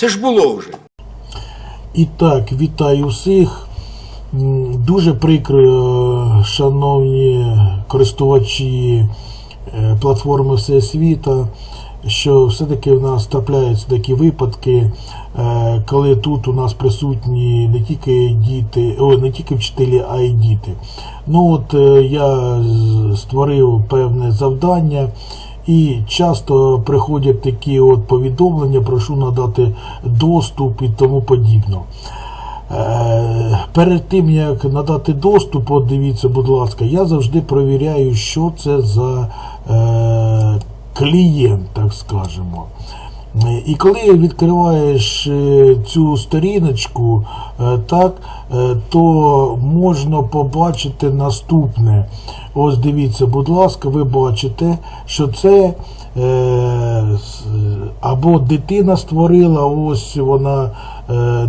Це ж було вже. І так, вітаю всіх. Дуже прикро, е, шановні користувачі е, платформи Всесвіта, що все-таки в нас трапляються такі випадки, е, коли тут у нас присутні не тільки діти, о, не тільки вчителі, а й діти. Ну от я створив певне завдання. І часто приходять такі от повідомлення, прошу надати доступ і тому подібно. Е, Перед тим як надати доступ, от дивіться, будь ласка, я завжди провіряю, що це за е, клієнт, так скажемо. Е, І коли відкриваєш е, цю сторіночку, е, так, то можна побачити наступне. Ось дивіться, будь ласка, ви бачите, що це або дитина створила, ось вона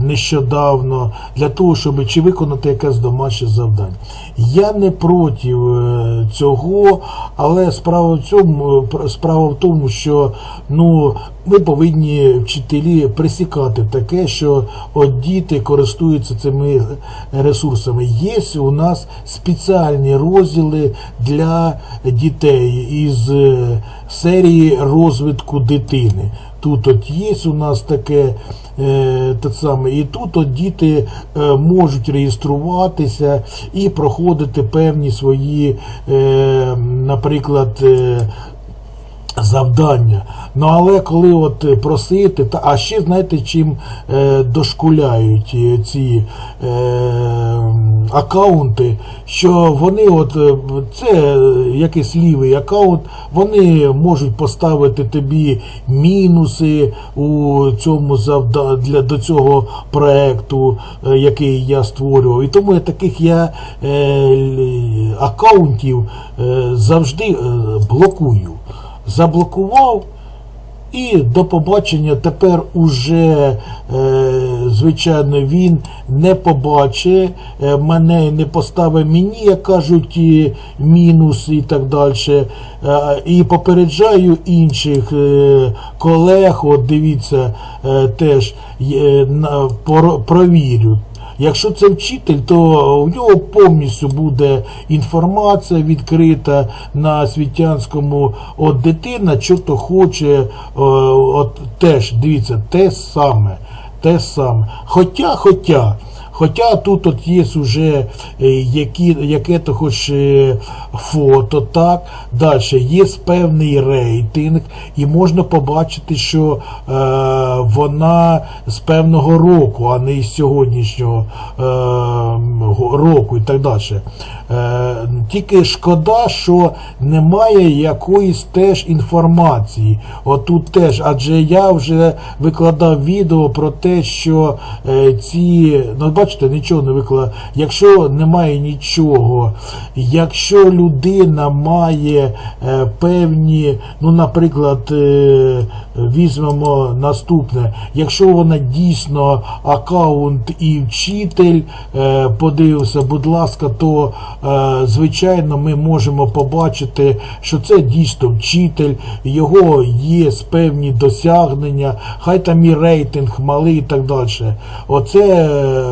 нещодавно, для того, щоб чи виконати якесь домашнє завдання. Я не проти е, цього, але справа в цьому, е, справа в тому, що ну, ми повинні вчителі присікати таке, що от діти користуються цими ресурсами. Є у нас спеціальні розділи для дітей із е, серії розвитку дитини. Тут от є у нас таке е, те саме, і тут от діти е, можуть реєструватися і проходити певні свої, е, наприклад, завдання. Ну але коли от е, просити, та а ще знаєте, чим е, дошкуляють е, ці е, акаунти, що вони, от е, це якийсь лівий акаунт, вони можуть поставити тобі мінуси у цьому завда для до цього проекту, е, який я створював. І тому я таких я е, акаунтів е, завжди е, блокую заблокував. І до побачення тепер уже, е, звичайно, він не побачить е, мене, не поставить мені, як кажуть, і мінус і так далі. Е, і попереджаю інших колег, от дивіться, теж провірю. Якщо це вчитель, то у нього повністю буде інформація відкрита на світянському. От дитина що то хоче, е, от теж дивіться, те саме. Те саме. Хоча, хоча. Хоча тут от є вже е, яке то хоч е, фото, так, далі є певний рейтинг, і можна побачити, що е, вона з певного року, а не з сьогоднішнього е, року і так далі. Е, тільки шкода, що немає якоїсь теж інформації. Отут теж, адже я вже викладав відео про те, що е, ці, ну бачите, нічого не викладав. Якщо немає нічого, якщо людина має е, певні, ну, наприклад, візьмемо наступне, якщо вона дійсно аккаунт і вчитель, подивився, будь ласка, то звичайно ми можемо побачити, що це дійсно вчитель, його є певні досягнення, хай там і рейтинг малий і так далі. Оце е,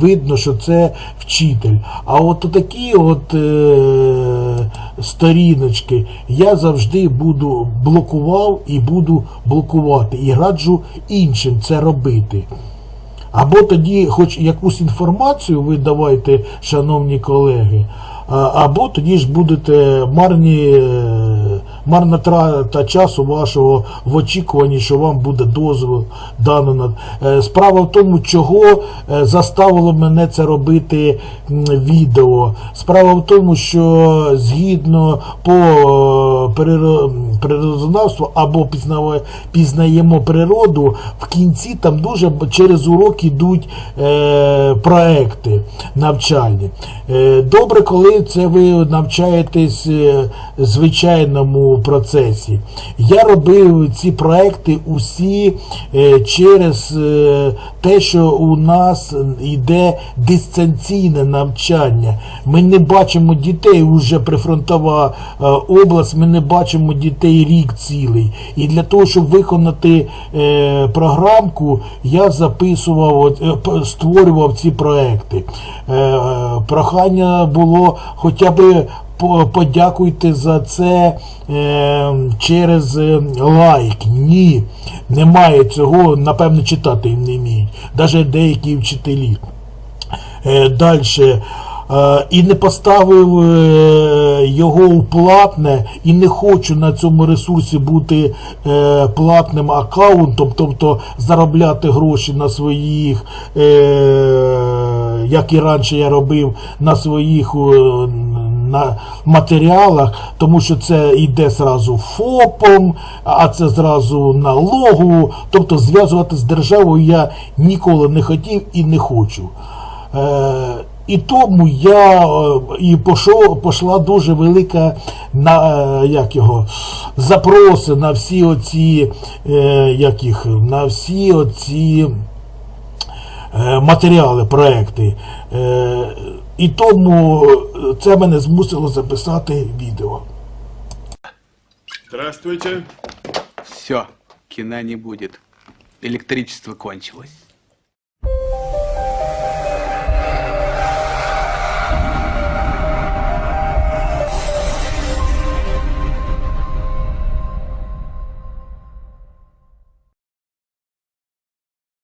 видно, що це вчитель. А от такі от е, сторіночки я завжди буду блокував і буду блокувати. І раджу іншим це робити. Або тоді, хоч якусь інформацію ви давайте, шановні колеги, або тоді ж будете марні, марна трата часу вашого в очікуванні, що вам буде дозвіл дано Е, справа в тому, чого е, заставило мене це робити відео. Справа в тому, що згідно по е, природознавству або пізнаємо природу, в кінці там дуже через урок ідуть е, проекти навчальні. Добре, коли це ви навчаєтесь звичайному процесі. Я робив ці проекти усі е, через е, те, що у нас йде дистанційне навчання. Ми не бачимо дітей уже прифронтова е, область, ми не бачимо дітей рік цілий. І для того, щоб виконати програмку, я записував, створював ці проекти. Прохання було хоча б подякуйте за це е, через е, лайк. Ні, немає цього, напевно, читати їм не вміють. Навіть деякі вчителі. Е, Далі. Е, і не поставив е, його у платне, і не хочу на цьому ресурсі бути платним аккаунтом, тобто заробляти гроші на своїх, як і раніше я робив, на своїх на матеріалах, тому що це йде зразу ФОПом, а це зразу налогу. Тобто зв'язувати з державою я ніколи не хотів і не хочу. Е, і тому я е, і пошов, пошла дуже велика на е, як його запроси на всі оці, як їх, на всі оці матеріали, проекти. І тому це мене змусило записати відео. Здравствуйте. Все, кіна не будет. Електричество кончилось.